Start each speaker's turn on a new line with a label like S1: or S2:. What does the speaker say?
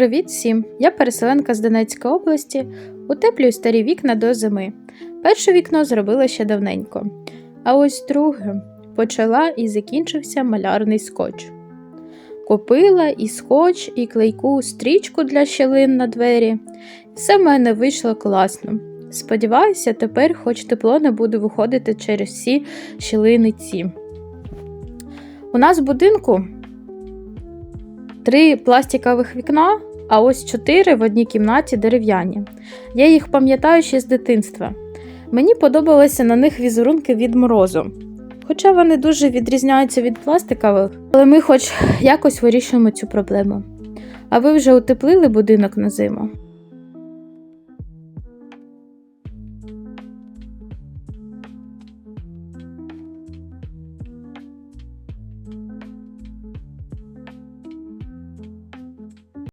S1: Привіт всім! Я переселенка з Донецької області, утеплюю старі вікна до зими. Перше вікно зробила ще давненько, а ось друге почала і закінчився малярний скотч. Купила і скотч, і клейку стрічку для щілин на двері. Все в мене вийшло класно. Сподіваюся, тепер хоч тепло не буде виходити через всі щілини ці. У нас в будинку три пластикових вікна, а ось чотири в одній кімнаті дерев'яні. Я їх пам'ятаю ще з дитинства. Мені подобалися на них візерунки від морозу. Хоча вони дуже відрізняються від пластикових, але ми хоч якось вирішуємо цю проблему. А ви вже утеплили будинок на зиму?